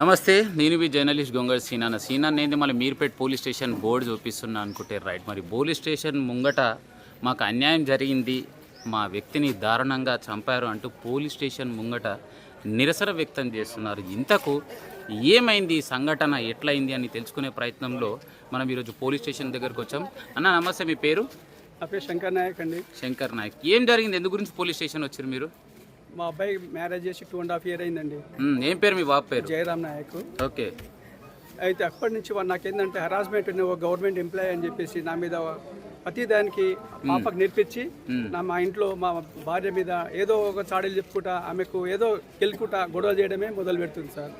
నమస్తే నేను మీ జర్నలిస్ట్ గొంగళ సీనా. సీనా నేను మళ్ళీ మీర్పేట్ పోలీస్ స్టేషన్ బోర్డు చూపిస్తున్నా అనుకుంటే రైట్. మరి పోలీస్ స్టేషన్ ముంగట మాకు అన్యాయం జరిగింది. మా వ్యక్తిని దారుణంగా చంపారు అంటూ పోలీస్ స్టేషన్ ముంగట నిరసన వ్యక్తం చేస్తున్నారు. ఇంతకు ఏమైంది? ఈ సంఘటన ఎట్లయింది అని తెలుసుకునే ప్రయత్నంలో మనం ఈరోజు పోలీస్ స్టేషన్ దగ్గరకు వచ్చాం. అన్న నమస్తే మీ పేరు? నా పేరు శంకర్ నాయక్ అండి. శంకర్ నాయక్. ఏం జరిగింది? ఎందు గురించి పోలీస్ స్టేషన్ వచ్చారు మీరు? మా అబ్బాయి మ్యారేజ్ చేసి టూ అండ్ హాఫ్ ఇయర్ అయిందండి. ఉమ్, ఏం పేరు? మీ బాబు పేరు? జయరామ్ నాయక్. ఓకే. అయితే అప్పటి నుంచి వాడు నాకేంటంటే హరాస్మెంట్ ఉన్న ఒక గవర్నమెంట్ ఎంప్లాయీ అని చెప్పేసి నా మీద ప్రతి దానికి పాపకు నేర్పించి నా మా ఇంట్లో మా భార్య మీద ఏదో ఒక చాడీలు చెప్పుకుంటా ఆమెకు ఏదో గెలుకుంటా గొడవ చేయడమే మొదలు పెడుతుంది సార్.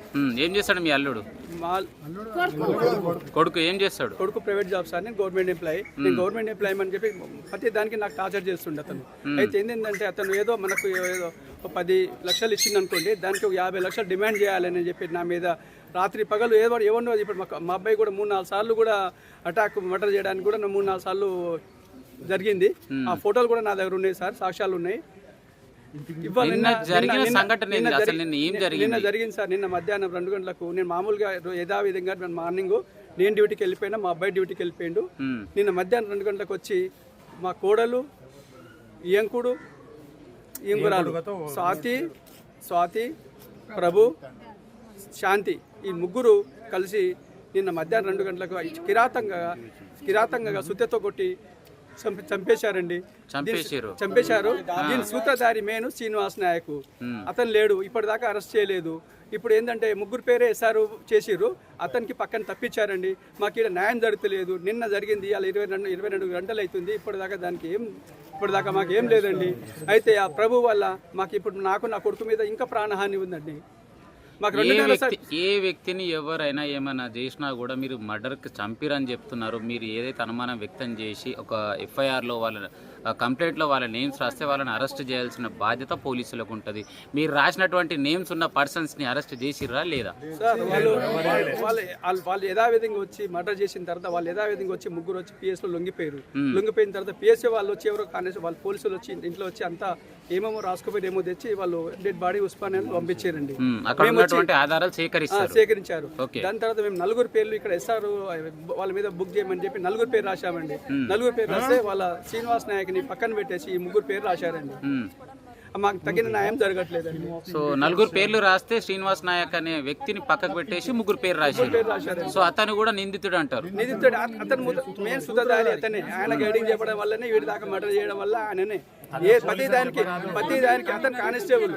ఏం చేస్తాడు మీ అల్లుడు? మా కొడుకు ఏం చేస్తాడు? కొడుకు ప్రైవేట్ జాబ్ సార్ నేను గవర్నమెంట్ ఎంప్లాయీ. నేను గవర్నమెంట్ ఎంప్లాయీ అని చెప్పి ప్రతి దానికి నాకు టార్చర్ చేస్తుండే అతను. అయితే ఏంటంటే అతను ఏదో మనకు ఏదో పది లక్షలు ఇచ్చింది అనుకోండి దానికి ఒక యాభై లక్షలు డిమాండ్ చేయాలని చెప్పి నా మీద రాత్రి పగలు ఏదో ఎవరినో ఇప్పుడు మా అబ్బాయి కూడా మూడు నాలుగు సార్లు కూడా అటాక్ మర్డర్ చేయడానికి కూడా నా మూడు నాలుగు సార్లు జరిగింది. ఆ ఫోటోలు కూడా నా దగ్గర ఉన్నాయి సార్ సాక్ష్యాలు ఉన్నాయి. నిన్న జరిగింది? నిన్న జరిగింది సార్ నిన్న మధ్యాహ్నం రెండు గంటలకు నేను మామూలుగా యథావిధంగా నేను మార్నింగ్ నేను డ్యూటీకి వెళ్ళిపోయినా మా అబ్బాయి డ్యూటీకి వెళ్ళిపోయిండు. ఉమ్, నిన్న మధ్యాహ్నం రెండు గంటలకు వచ్చి మా కోడలు ఇయంకుడు ఇంగురాలు స్వాతి స్వాతి ప్రభు శాంతి. ఈ ముగ్గురు కలిసి నిన్న మధ్యాహ్నం రెండు గంటలకు కిరాతంగా కిరాతంగా సుత్తెతో కొట్టి చంపి చంపేశారండి. చంపేశారు. దీని సూత్రధారి మేను శ్రీనివాస్ నాయక్. అతను లేడు. ఇప్పటిదాకా అరెస్ట్ చేయలేదు. ఇప్పుడు ఏంటంటే ముగ్గురు పేరే ఎస్ఆర్ చేసిర్రు. అతనికి పక్కన తప్పించారండి. మాకు ఇక్కడ న్యాయం జరుగుతలేదు. నిన్న జరిగింది. అలా ఇరవై రెండు ఇరవై రెండు గంటలు అవుతుంది ఇప్పటిదాకా దానికి ఏం ఇప్పటిదాకా మాకు ఏం లేదండి. అయితే ఆ ప్రభు వల్ల మాకు ఇప్పుడు నాకు నా కొడుకు మీద ఇంకా ప్రాణహాని ఉందండి. ఏ వ్యక్తిని ఎవరైనా ఏమైనా చేసినా కూడా మీరు మర్డర్కి చంపిరని చెప్తున్నారు. మీరు ఏదైతే అనుమానం వ్యక్తం చేసి ఒక ఎఫ్ఐఆర్లో వాళ్ళ కంప్లైంట్లో వాళ్ళ నేమ్స్ రాస్తే వాళ్ళని అరెస్ట్ చేయాల్సిన బాధ్యత పోలీసులకు ఉంటుంది. మీరు రాసినటువంటి నేమ్స్ ఉన్న పర్సన్స్ని అరెస్ట్ చేసిర్రా లేదా? వాళ్ళు యథావిధంగా వచ్చి మర్డర్ చేసిన తర్వాత వాళ్ళు యథావిధంగా వచ్చి ముగ్గురు వచ్చి పిఎస్లో లొంగిపోయారు లొంగిపోయిన తర్వాత పిఎస్ఏ వాళ్ళు వచ్చి ఎవరో కానీ వాళ్ళు పోలీసులు వచ్చి ఇంట్లో వచ్చి అంతా ఏమేమో రాసుకుపోయి ఏమో తెచ్చి వాళ్ళు డెడ్ బాడీ ఉస్మాన్ అని పంపించారండి ఆధారాలు సేకరిస్తారు. సేకరించారు. దాని తర్వాత మేము నలుగురు పేర్లు ఇక్కడ ఎస్ఆర్ వాళ్ళ మీద బుక్ చేయమని చెప్పి నలుగురు పేరు రాశామండి. నలుగురు పేరు రాస్తే వాళ్ళ శ్రీనివాస్ నాయక్ని పక్కన పెట్టేసి ఈ ముగ్గురు పేరు రాశారండి. మాకు తగిన న్యాయం జరగట్లేదండి. సో నలుగురు పేర్లు రాస్తే శ్రీనివాస్ నాయక్ అనే వ్యక్తిని పక్కకు పెట్టేసి ముగ్గురు పేరు రాశారు. సో అతను కూడా నిందితుడు అంటారు. నిధితుడు అత- అతను మెయిన్ సుధాదారి అతనే. ఆయన గైడింగ్ చెప్పడం వల్లనే వీడి దాకా మర్డర్ చేయడం వల్ల ఆయననే. ఏ ప్రతి దానికి ప్రతి దానికి అతను కానిస్టేబుల్.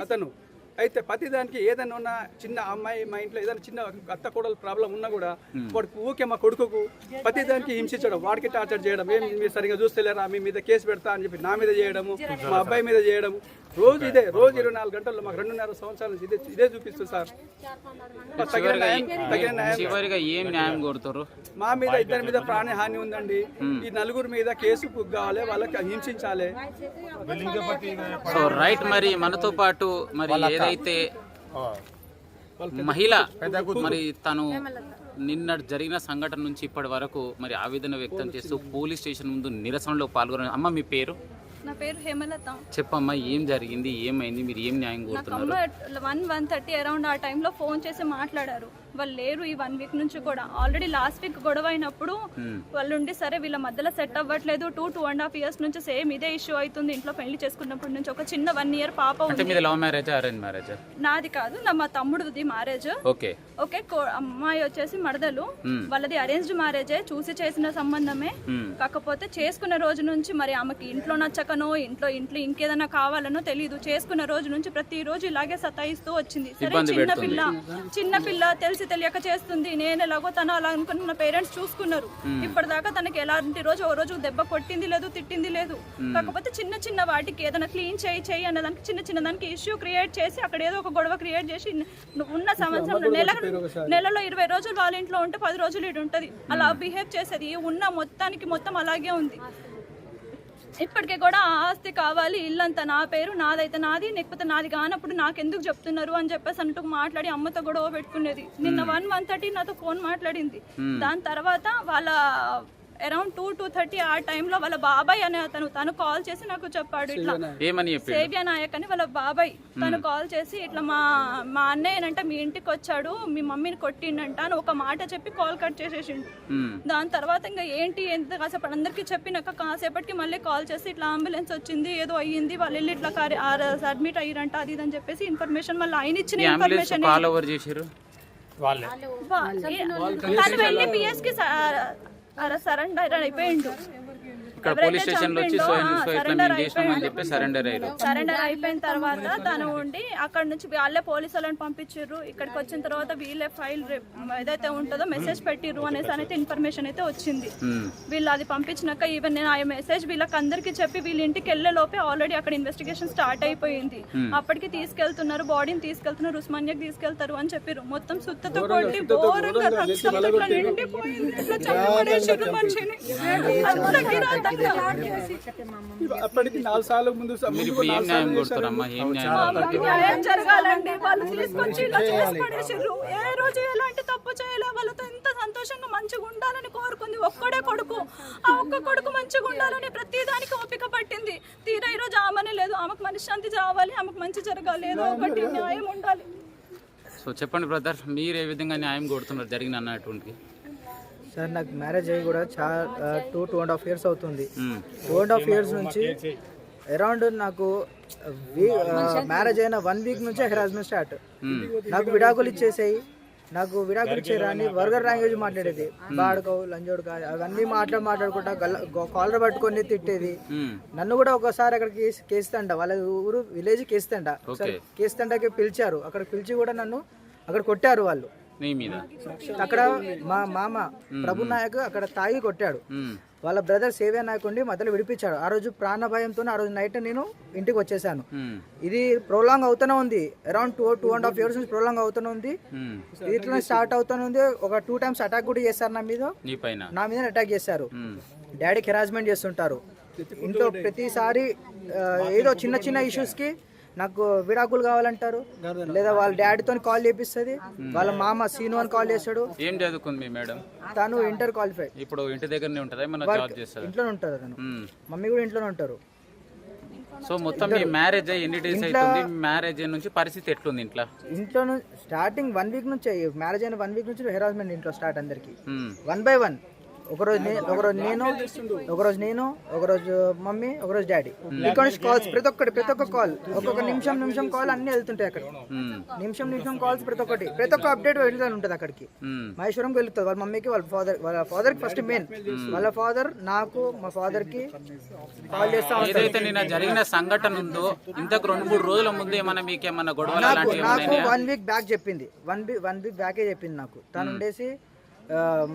అతను. అయితే ప్రతి దానికి ఏదైనా ఉన్నా చిన్న అమ్మాయి మా ఇంట్లో ఏదైనా చిన్న అత్త కోడలు ప్రాబ్లం ఉన్నా కూడా వాడికి ఊకే మా కొడుకుకు ప్రతి దానికి హింసించడం వాడికి టార్చర్ చేయడం ఏం మీరు సరిగా చూస్తలేరా మీ మీద కేసు పెడతా అని చెప్పి నా మీద చేయడము మా అబ్బాయి మీద చేయడము రోజు ఇదే రోజు ఇరవై నాలుగు గంటల్లో మాకు రెండున్నర సంవత్సరాల నుంచి ఇదే ఇదే చూపిస్తుంది సార్. చివరిగా ఏం న్యాయం. కోరుతారు? మా మీద ఇద్దరి మీద ప్రాణహాని ఉందండి. ఈ నలుగురు మీద కేసు బుక్ కావాలి వాళ్ళకి హింసించాలి. సో రైట్ మరి మనతో పాటు మరి ఏదైతే మహిళ మరి తను నిన్న జరిగిన సంఘటన నుంచి ఇప్పటి వరకు మరి ఆవేదన వ్యక్తం చేస్తూ పోలీస్ స్టేషన్ ముందు నిరసనలో పాల్గొన అమ్మ మీ పేరు? నా పేరు హేమలత. చెప్పమ్మా ఏం జరిగింది? ఏమైంది? మీరు ఏం న్యాయం కోరుతున్నారు? వన్ వన్ థర్టీ అరౌండ్ ఆ టైంలో ఫోన్ చేసి మాట్లాడారు. వాళ్ళు లేరు ఈ వన్ వీక్ నుంచి కూడా. ఆల్రెడీ లాస్ట్ వీక్ గొడవ అయినప్పుడు వాళ్ళు ఉండి సరే వీళ్ళ మధ్యలో సెట్ అవ్వట్లేదు. Two two and half years నుంచి సేమ్ ఇదే ఇష్యూ అవుతుంది. ఇంట్లో పెళ్ళి చేసుకున్నప్పటి నుంచి ఒక చిన్న వన్ ఇయర్ పాప నాది కాదు నా మా తమ్ముడుది మ్యారేజ్ ఓకే. ఓకే అమ్మాయి వచ్చేసి మడదలు వాళ్ళది అరేంజ్డ్ మ్యారేజే చూసి చేసిన సంబంధమే. కాకపోతే చేసుకున్న రోజు నుంచి మరి ఆమెకి ఇంట్లో నచ్చకనో ఇంట్లో ఇంట్లో ఇంకేదైనా కావాలనో తెలియదు చేసుకున్న రోజు నుంచి ప్రతి రోజు ఇలాగే సతాయిస్తూ వచ్చింది. సరే చిన్న. పిల్ల చిన్న పిల్ల తెలిసి తెలియక చేస్తుంది. నేను ఎలాగో తను అలా అనుకుని నా పేరెంట్స్ చూసుకున్నారు. ఇప్పటిదాకా తనకి ఎలాంటి రోజు ఓ రోజు దెబ్బ కొట్టింది లేదు తిట్టింది లేదు. కాకపోతే చిన్న చిన్న వాటికి ఏదైనా క్లీన్ చేయి చేయి అనే దానికి చిన్న చిన్న దానికి ఇష్యూ క్రియేట్ చేసి అక్కడ ఏదో ఒక గొడవ క్రియేట్ చేసి ఉన్న సంవత్సరం నెల నెలలో ఇరవై రోజులు వాళ్ళ ఇంట్లో ఉంటే పది రోజులు ఇటు ఉంటది అలా బిహేవ్ చేసేది. ఉన్న మొత్తానికి మొత్తం అలాగే ఉంది. ఇప్పటికీ కూడా ఆ ఆస్తి కావాలి ఇల్లంతా నా పేరు నాదైతే నాది లేకపోతే నాది కానప్పుడు నాకెందుకు చెప్తున్నారు అని చెప్పేసి అంటూ మాట్లాడి అమ్మతో గొడవ పెట్టుకునేది. నిన్న వన్ వన్ థర్టీ నాతో ఫోన్ మాట్లాడింది. దాని తర్వాత వాళ్ళ అరౌండ్ టూ టూ థర్టీ ఆ టైంలో వాళ్ళ బాబాయ్ అనే అతను తను కాల్ చేసి నాకు చెప్పాడు ఇట్లా ఏమని చెప్పి సేవ్య నాయక్ అని వాళ్ళ బాబాయ్ తను కాల్ చేసి ఇట్లా మా మా అన్నయ్యనంట మీ ఇంటికి వచ్చాడు మీ మమ్మీని కొట్టిండంట అని ఒక మాట చెప్పి కాల్ కట్ చేసేసిండు. దాని తర్వాత ఇంకా ఏంటి ఎంత కాసేపు అందరికీ చెప్పినాక కాసేపటికి మళ్ళీ కాల్ చేసి ఇట్లా అంబులెన్స్ వచ్చింది ఏదో అయ్యింది వాళ్ళు వెళ్ళి ఇట్లా అడ్మిట్ అయ్యారంట అది ఇది అని చెప్పేసి ఇన్ఫర్మేషన్ మళ్ళీ ఆయన ఇచ్చిన ఇన్ఫర్మేషన్ తను వెళ్ళి పిఎస్కి సరెండర్ అయిపోయిండు ఇక్కడ పోలీస్ స్టేషన్లో వచ్చి సో సో ఇట్లా మేము చేసినామని చెప్పి సరెండర్ అయ్యారు. సరెండర్ అయిపోయిన తర్వాత తను ఉండి అక్కడ నుంచి వాళ్ళే పోలీసు వాళ్ళని పంపించారు ఇక్కడికి వచ్చిన తర్వాత వీళ్ళే ఫైల్ ఏదైతే ఉంటుందో మెసేజ్ పెట్టిర్రు అనేసి అయితే ఇన్ఫర్మేషన్ అయితే వచ్చింది. వీళ్ళు అది పంపించినాక ఈవెన్ నేను ఆ మెసేజ్ వీళ్ళకి అందరికి చెప్పి వీళ్ళ ఇంటికి వెళ్ళే లోపే ఆల్రెడీ అక్కడ ఇన్వెస్టిగేషన్ స్టార్ట్ అయిపోయింది. అప్పటికి తీసుకెళ్తున్నారు బాడీని తీసుకెళ్తున్నారు ఉస్మానియాకి తీసుకెళ్తారు అని చెప్పారు మొత్తం సుత్తతో కొట్టి రక్తంతో ఇట్లా నిండిపోయింది ఇట్లా చంపడేసారు మనిషిని. అంత. అప్పటికి నాలుగు సార్లు ముందు మీరు ఇప్పుడు ఏం న్యాయం కొడుతారమ్మా? ఏం న్యాయం మాకు న్యాయం జరగాలండి? వాళ్ళు తీసుకొచ్చి ఇలా చేసి పడేసిర్రు ఏ రోజు ఎలాంటి తప్పు చేయలే? వాళ్ళతో ఎంత సంతోషంగా మంచిగా ఉండాలని కోరుకుంది? ఒక్కడే కొడుకు. ఆ ఒక్క కొడుకు మంచిగా ఉండాలని ప్రతి దానికి ఓపిక పట్టింది. తీరా ఈ రోజు ఆమెనే లేదు. ఆమెకు మనశ్శాంతి ఆమెకు మంచి జరగాలి. ఏదో ఒకటి న్యాయం ఉండాలి. సో చెప్పండి బ్రదర్ మీరు ఏ విధంగా న్యాయం కొడుతున్నారు జరిగిన అన్నటువంటి సార్ నాకు మ్యారేజ్ అయ్యి కూడా చాలా two two and half years అవుతుంది. టూ అండ్ హాఫ్ ఇయర్స్ నుంచి అరౌండ్ నాకు మ్యారేజ్ అయిన వన్ వీక్ నుంచే హెరాస్మెంట్ స్టార్ట్ నాకు విడాకులు ఇచ్చేసాయి. నాకు విడాకులు ఇచ్చేరా అని వర్గర్ లాంగ్వేజ్ మాట్లాడేది. బాడుకో లంజోడు అవన్నీ మాట్లాడి మాట్లాడుకుంటా కాలర్ పట్టుకొని తిట్టేది. నన్ను కూడా ఒకసారి అక్కడికి కేస్తండ వాళ్ళ ఊరు విలేజ్ కేస్తండ ఒకసారి కేస్తండకి పిలిచారు. అక్కడ పిలిచి కూడా నన్ను అక్కడ కొట్టారు వాళ్ళు. నీ మీద. అక్కడ మా మామ ప్రభు నాయక్ అక్కడ తాగి కొట్టాడు. వాళ్ళ బ్రదర్ సేవ్య నాయక్ ఉండి మధ్యలో విడిపించాడు. ఆ రోజు ప్రాణ భయంతో ఆ రోజు నైట్ నేను ఇంటికి వచ్చేసాను. ఇది ప్రోలాంగ్ అవుతూనే ఉంది. Around two two and half years నుంచి ప్రోలాంగ్ అవుతూనే ఉంది. ఇట్లా స్టార్ట్ అవుతూనే ఉంది. ఒక టూ టైమ్స్ అటాక్ కూడా చేశారు నా మీద. నీ మీద అటాక్ చేశారు. డాడీకి హెరాస్మెంట్ చేస్తుంటారు. ఇంట్లో ప్రతిసారి ఏదో చిన్న చిన్న ఇష్యూస్కి నాకు విడాకులు కావాలంటారు. లేదా వాళ్ళ డాడీతో కాల్ చేపిస్తుంది. వాళ్ళ మామ సీను అని కాల్ చేస్తాడు ఏం చదువుకుంది మీ మేడం? తను ఇంటర్ క్వాలిఫైడ్ ఇప్పుడు ఇంటి దగ్గరనే ఉంటుందా? ఏమన్నా జాబ్ చేస్తారు ఇంట్లోనే ఉంటారు తను. మమ్మీ కూడా ఇంట్లోనే ఉంటారు. సో మొత్తం మీ మ్యారేజ్ అయ్యి ఎన్ని డేస్ అవుతుంది? మ్యారేజ్ నుంచి పరిస్థితి ఎట్లుంది ఇంట్లో? ఇంట్లో స్టార్టింగ్ వన్ వీక్ నుంచి మ్యారేజ్ అయిన వన్ వీక్ నుంచి హెరాస్మెంట్ ఇంట్లో స్టార్ట్ అందరికి. వన్ బై వన్ ఒకరోజు ఒకరోజు నేను ఒకరోజు నేను ఒకరోజు మమ్మీ ఒకరోజు డాడీ. ఇక్కడ నుంచి కాల్స్ ప్రతి ఒక్కటి ప్రతి ఒక్క కాల్ ఒక్కొక్క నిమిషం నిమిషం కాల్ అన్ని వెళ్తుంటాయి అక్కడ. నిమిషం నిమిషం కాల్స్ ప్రతి ఒక్కటి. ప్రతి ఒక్క అప్డేట్ వెళ్తూనే ఉంటుంది అక్కడికి. మహేశ్వరంకి వెళ్తుంది వాళ్ళ మమ్మీకి వాళ్ళ ఫాదర్ వాళ్ళ ఫాదర్ ఫస్ట్ మెయిన్ వాళ్ళ ఫాదర్ నాకు మా ఫాదర్కి కాల్ చేస్తా ఉంటారు. ఏదైతే నిన్న జరిగిన సంఘటన ఉందో ఇంతకు రెండు మూడు రోజుల ముందు ఏమన్నా మీకు ఏమన్నా గొడవలు నాకు వన్ వీక్ బ్యాక్ చెప్పింది. వన్ వీక్ వన్ వీక్ బ్యాకే చెప్పింది నాకు. తను ఉండేసి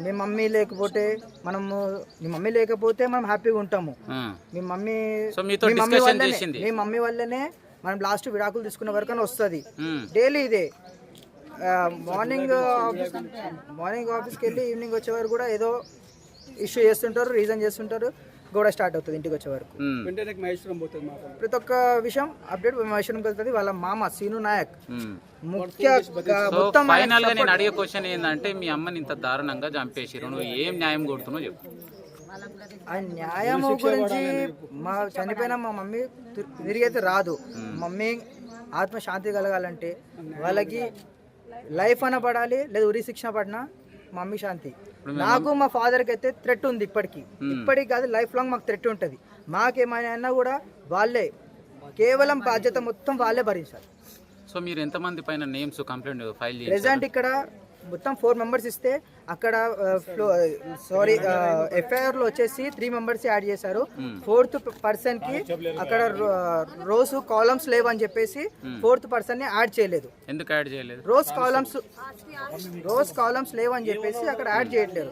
మీ మమ్మీ లేకపోతే మనము మీ మమ్మీ లేకపోతే మనం హ్యాపీగా ఉంటాము. మీ మమ్మీ మీ మమ్మీ వల్లనే. మీ మమ్మీ వల్లనే మనం లాస్ట్ విడాకులు తీసుకున్న వరకు వస్తుంది. డైలీ ఇదే. మార్నింగ్ ఆఫీస్ మార్నింగ్ ఆఫీస్కి వెళ్ళి ఈవినింగ్ వచ్చే వరకు కూడా ఏదో ఇష్యూ చేస్తుంటారు రీజన్ చేస్తుంటారు. గొడవ స్టార్ట్ అవుతుంది ఇంటికి వచ్చే వరకు. వెంటనే మహేశ్వరం పోతుంది ప్రతి ఒక్క విషయం అప్డేట్ మహేశ్వరంకి వెళ్తుంది. వాళ్ళ మామ సీను నాయక్. ముఖ్య మొత్తం ఫైనల్గా నేను అడిగే క్వశ్చన్ ఏంటంటే మీ అమ్మని ఇంత దారుణంగా చంపేసిరు నువ్వు ఏం న్యాయం కొడుతున్నావు చెప్పు. ఆ న్యాయం గురించి మా చనిపోయిన మా మమ్మీ తి- తిరిగి అయితే రాదు మమ్మీ ఆత్మ శాంతి కలగాలంటే వాళ్ళకి లైఫ్ అన పడాలి లేదా ఉరి శిక్షణ పడినా మమ్మీ శాంతి. నాకు మా ఫాదర్కి అయితే థ్రెట్ ఉంది ఇప్పటికి. ఇప్పటికి కాదు లైఫ్ లాంగ్ మాకు థ్రెట్ ఉంటుంది. మాకేమైనా అయినా కూడా వాళ్ళే కేవలం బాధ్యత మొత్తం వాళ్ళే భరించాలి. సో మీరు ఎంతమంది పైన నేమ్స్ కంప్లైంట్ ఫైల్ ప్రెసెంట్ ఇక్కడ మొత్తం ఫోర్ మెంబర్స్ ఇస్తే అక్కడ సారీ ఎఫ్ఐఆర్లో వచ్చేసి త్రీ మెంబర్స్ యాడ్ చేశారు. ఫోర్త్ పర్సన్కి అక్కడ రోజు కాలమ్స్ లేవని చెప్పేసి ఫోర్త్ పర్సన్ని యాడ్ చేయలేదు. ఎందుకు యాడ్ చేయలేదు? రోజ్ కాలమ్స్ రోజ్ కాలమ్స్ లేవని చెప్పేసి అక్కడ యాడ్ చేయట్లేదు.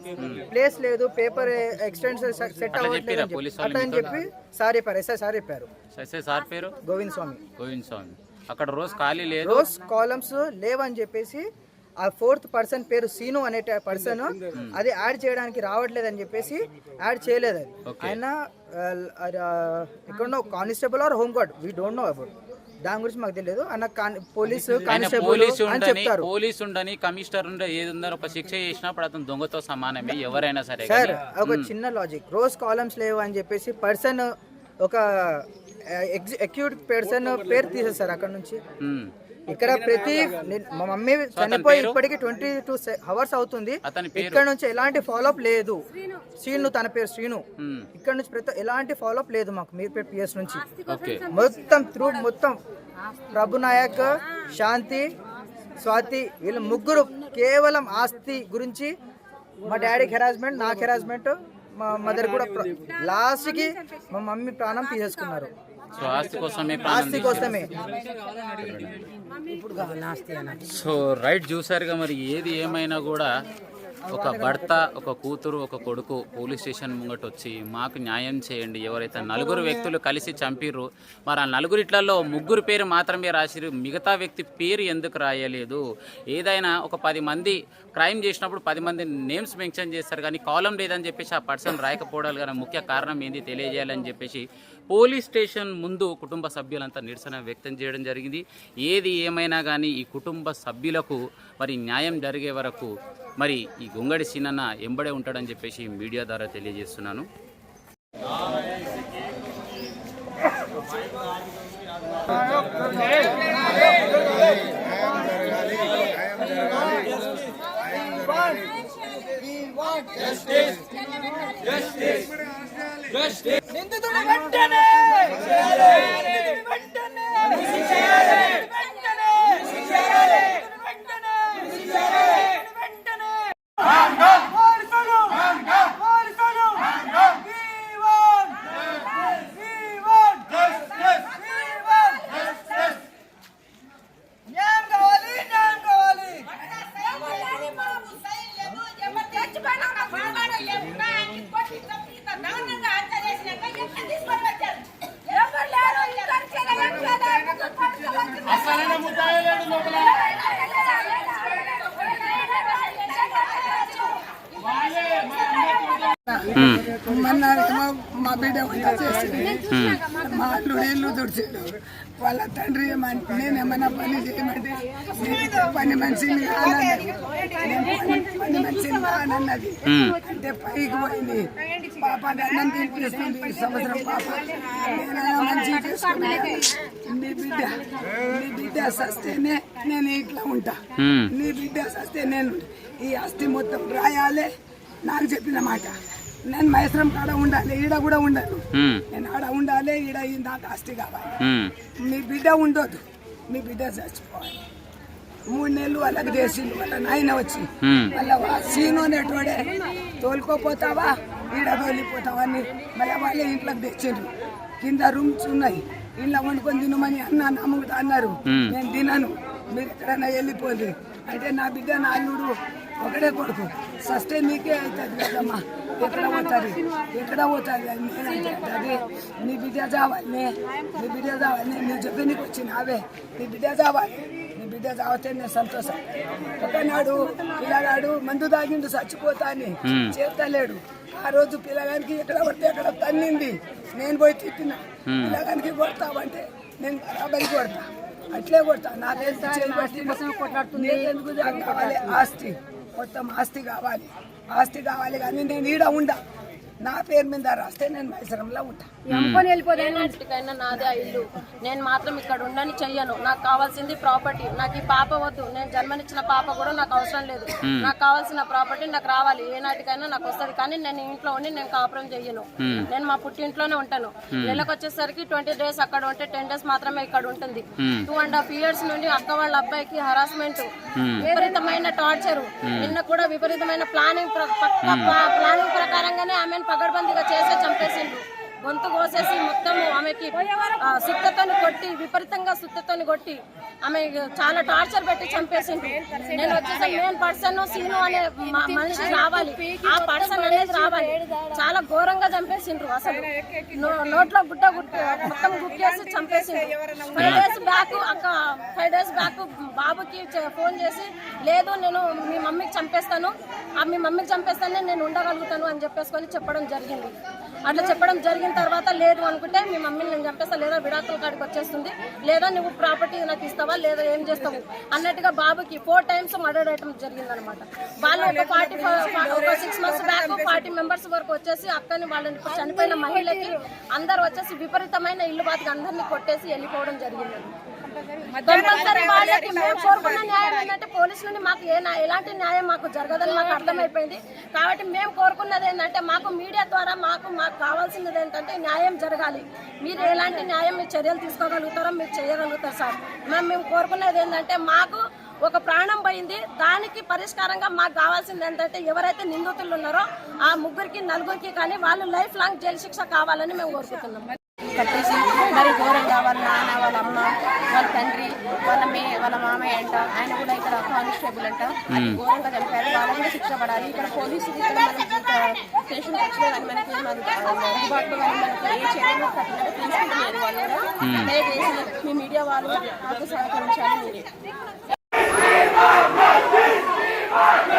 ప్లేస్ లేదు పేపర్ ఎక్స్టెన్స్ సెట్ అవ్వట్లేదు అని అట్లా అని చెప్పి సార్ చెప్పారు ఎస్ఐ సార్ చెప్పారు. ఎస్ఐ సార్ పేరు? గోవింద్ స్వామి గోవింద్ స్వామి అక్కడ రోజు ఖాళీ లేదు? రోజ్ కాలమ్స్ లేవని చెప్పేసి ఆ ఫోర్త్ పర్సన్ పేరు సీను అనే పర్సన్ అది యాడ్ చేయడానికి రావట్లేదు అని చెప్పేసి యాడ్ చేయలేదు. అది ఆయన ఎక్కడో constable or home guard? We don't know about దాని గురించి మాకు తెలియదు. అన్న పోలీసు పోలీసు అని ఉండని చెప్తారు. పోలీసు ఉండని కమిషనర్ ఉండే ఏది ఉందని ఒక శిక్ష చేసినప్పుడు అతను దొంగతో సమానమే ఎవరైనా సరే సార్. ఒక చిన్న లాజిక్ రోజ్ కాలమ్స్ లేవు అని చెప్పేసి పర్సన్ ఒక అక్యూట్ పర్సన్ పేరు తీసేస్తారు అక్కడ నుంచి. ఇక్కడ ప్రతి మా మమ్మీ చనిపోయి ఇప్పటికి ట్వంటీ టూ అవర్స్ అవుతుంది. ఇక్కడ నుంచి ఎలాంటి ఫాలోఅప్ లేదు. శ్రీను. తన పేరు శ్రీను. ఇక్కడ నుంచి ప్రతి ఎలాంటి ఫాలోఅప్ లేదు మాకు మీర్పేట్ పిఎస్ నుంచి. ఓకే. మొత్తం త్రూ మొత్తం ప్రభు నాయక్ శాంతి స్వాతి వీళ్ళు ముగ్గురు కేవలం ఆస్తి గురించి మా డాడీకి హెరాస్మెంట్ నాకు హెరాస్మెంట్ మా మదర్ కూడా లాస్ట్కి మా మమ్మీ ప్రాణం తీసేసుకున్నారు. సో ఆస్తి కోసమే ప్రాణం ఆస్తి కోసమే. సో రైట్ చూసారుగా మరి ఏది ఏమైనా కూడా ఒక భర్త ఒక కూతురు ఒక కొడుకు పోలీస్ స్టేషన్ ముంగట వచ్చి మాకు న్యాయం చేయండి. ఎవరైతే నలుగురు వ్యక్తులు కలిసి చంపిర్రు మరి ఆ నలుగురిట్లలో ముగ్గురు పేరు మాత్రమే రాసిరు మిగతా వ్యక్తి పేరు ఎందుకు రాయలేదు? ఏదైనా ఒక పది మంది క్రైమ్ చేసినప్పుడు పది మంది నేమ్స్ మెన్షన్ చేస్తారు కానీ కాలం లేదని చెప్పేసి ఆ పర్సన్ రాయకపోవడాలు కానీ ముఖ్య కారణం ఏంది? తెలియజేయాలని చెప్పేసి పోలీస్ స్టేషన్ ముందు కుటుంబ సభ్యులంతా నిరసన వ్యక్తం చేయడం జరిగింది. ఏది ఏమైనా కానీ ఈ కుటుంబ సభ్యులకు మరి న్యాయం జరిగే వరకు మరి ఈ గొంగడి సీనన్న ఎంబడే ఉంటాడని చెప్పేసి మీడియా ద్వారా తెలియజేస్తున్నాను. ఉమ్, మొన్న మా బిడ్డ వంట చేసింది మా అల్లుడు ఇల్లు తుడిచిండు. వాళ్ళ తండ్రి ఏమంటే నేను ఏమైనా పని చేయమంటే నేను పని మనిషిని కానన్నది. నేను పని- మనిషిని కానన్నది. అంటే పైకి పోయింది. పాప అన్నం తినిపిస్తుంది ఈ సంవత్సరం పాప. నేనైనా మంచిగా చేసుకున్నాను. నీ బిడ్డ నీ బిడ్డ సస్తేనే నేను ఇట్లా ఉంటా. నీ బిడ్డ సస్తే నేను ఈ ఆస్తి మొత్తం రాయాలి. నాకు చెప్పిన మాట. నేను మైసరం కాడ ఉండాలి ఈడ కూడా ఉండను. నేను ఆడ ఉండాలి ఈడ నాకు ఆస్తి కావాలి. మీ బిడ్డ ఉండొద్దు. మీ బిడ్డ చచ్చిపోవాలి. మూడు నెలలు వాళ్ళకి చేసిండు వాళ్ళ నాయన వచ్చి. మళ్ళీ సీను అనేటోడే తోలుకోపోతావా? ఈడ తోలిపోతావా అని మళ్ళీ వాళ్ళే ఇంట్లోకి తెచ్చిండ్రు. కింద రూమ్స్ ఉన్నాయి. ఇంట్లో వండుకొని తినమని అన్న నమ్ముతా అన్నారు. నేను తినను. మీరు ఎక్కడైనా వెళ్ళిపోండి. అంటే నా బిడ్డ నా అల్లుడు ఒకడే కొడుకు. సస్తే మీకే అవుతుంది కదమ్మా. ఎక్కడ పోతుంది ఎక్కడ పోతుంది అది నీ బిడ్డ చావాలి నీ బిడ్డ చావాలి నీ చెప్పి నీకు వచ్చిన అవే నీ బిడ్డ చావాలి. బిడ్డ చావతే నేను సంతోషం. ఒకనాడు పిల్లగాడు మందు తాగిండు చచ్చిపోతా అని. చేస్తలేడు ఆ రోజు పిల్లగానికి ఎక్కడ పడితే అక్కడ తన్నింది. నేను పోయి తిట్టిన. పిల్లగానికి కొడతావంటే నేను బరాబరి కొడతా. అట్లే కొడతా. నాకేంత కొట్లాడుతుంది? ఎందుకు కావాలి? ఆస్తి. మొత్తం ఆస్తి కావాలి. ఆస్తి కావాలి కానీ నేను ఈడ ఉండా. నా పేరు మీద రాస్తే నేను మైసరంలో ఉంటా. నాదే ఇల్లు. నేను మాత్రం ఇక్కడ ఉండని చెయ్యను. నాకు కావాల్సింది ప్రాపర్టీ. నాకు ఈ పాప వద్దు. నేను జన్మనిచ్చిన పాప కూడా నాకు అవసరం లేదు. నాకు కావాల్సిన ప్రాపర్టీ నాకు రావాలి. ఏ నాటికైనా నాకు వస్తుంది. కానీ నేను ఇంట్లో ఉండి నేను కాపురం చెయ్యను. నేను మా పుట్టింట్లోనే ఉంటాను. నెలకు వచ్చేసరికి ట్వంటీ డేస్ అక్కడ ఉంటే టెన్ డేస్ మాత్రమే ఇక్కడ ఉంటుంది. టూ అండ్ హాఫ్ ఇయర్స్ నుండి అక్క వాళ్ళ అబ్బాయికి హరాస్మెంట్ విపరీతమైన టార్చర్ నిన్న కూడా విపరీతమైన ప్లానింగ్ ప్లానింగ్ ప్రకారంగానే ఆమెను పగడ్బందీగా చేసే చంపేసిండ్రు. గొంతు కోసేసి మొత్తం ఆమెకి ఆ, సుత్తతోని కొట్టి విపరీతంగా సుత్తతోని కొట్టి ఆమె చాలా టార్చర్ పెట్టి చంపేసింది నేను వచ్చేసి మెయిన్ పర్సన్ సీను అనే మనిషి రావాలి. ఆ పర్సన్ అనేది రావాలి. చాలా ఘోరంగా చంపేసిండ్రు అసలు. నోట్లో గుడ్డ గుట్ట మొత్తం గుట్టేసి చంపేసిండ్రు. ఫైవ్ డేస్ బ్యాక్ అక్క ఫైవ్ డేస్ బ్యాక్ బాబుకి ఫోన్ చేసి లేదు నేను మీ మమ్మీకి చంపేస్తాను. ఆ మీ మమ్మీకి చంపేస్తానే నేను ఉండగలుగుతాను అని చెప్పేసుకొని చెప్పడం జరిగింది. అట్లా చెప్పడం జరిగిన తర్వాత లేదు అనుకుంటే మీ మమ్మీని నేను చంపేస్తా లేదా విడాకుల కాడికి వచ్చేస్తుంది లేదా నువ్వు ప్రాపర్టీ నాకు ఇస్తావా లేదా ఏం చేస్తావు? అన్నట్టుగా బాబుకి ఫోర్ టైమ్స్ మర్డర్ అయ్యడం జరిగింది అనమాట వాళ్ళు ఒక ఫార్టీ ఒక six months back forty members వరకు వచ్చేసి అక్కని వాళ్ళని చనిపోయిన మహిళకి అందరు వచ్చేసి విపరీతమైన ఇల్లు బాతికి అందరినీ కొట్టేసి వెళ్ళిపోవడం జరిగింది. కంపల్సరీ వాళ్ళకి మేము కోరుకున్న న్యాయం ఏంటంటే పోలీసు నుండి మాకు ఏ ఎలాంటి న్యాయం మాకు జరగదని మాకు అర్థమైపోయింది. కాబట్టి మేము కోరుకున్నది ఏంటంటే మాకు మీడియా ద్వారా మాకు మాకు కావాల్సినది ఏంటంటే న్యాయం జరగాలి. మీరు ఎలాంటి న్యాయం మీరు చర్యలు తీసుకోగలుగుతారో మీరు చేయగలుగుతారు సార్. మేము మేము కోరుకున్నది ఏంటంటే మాకు ఒక ప్రాణం పోయింది. దానికి పరిష్కారంగా మాకు కావాల్సింది ఏంటంటే ఎవరైతే నిందితులు ఉన్నారో ఆ ముగ్గురికి నలుగురికి కానీ వాళ్ళు లైఫ్ లాంగ్ జైలు శిక్ష కావాలని మేము కోరుకుంటున్నాం. కట్టేసి మరి ఘోరంగా వాళ్ళ నాన్న వాళ్ళ అమ్మ వాళ్ళ తండ్రి వాళ్ళ మే వాళ్ళ మామయ్య అంట ఆయన కూడా ఇక్కడ కానిస్టేబుల్ అంట. అది ఘోరంగా చంపారు. వాళ్ళని కూడా శిక్ష పడాలి ఇక్కడ పోలీసులు ఇక్కడ మనకి స్టేషన్ వచ్చినా కానీ మనకి మనకి అందుబాటులో కానీ మనకి ఏ చర్యలు కట్టినా తీసుకుంటున్నారు వాళ్ళు కూడా. దయచేసి మీ మీడియా వాళ్ళు మాకు సహకరించాలి. మీరే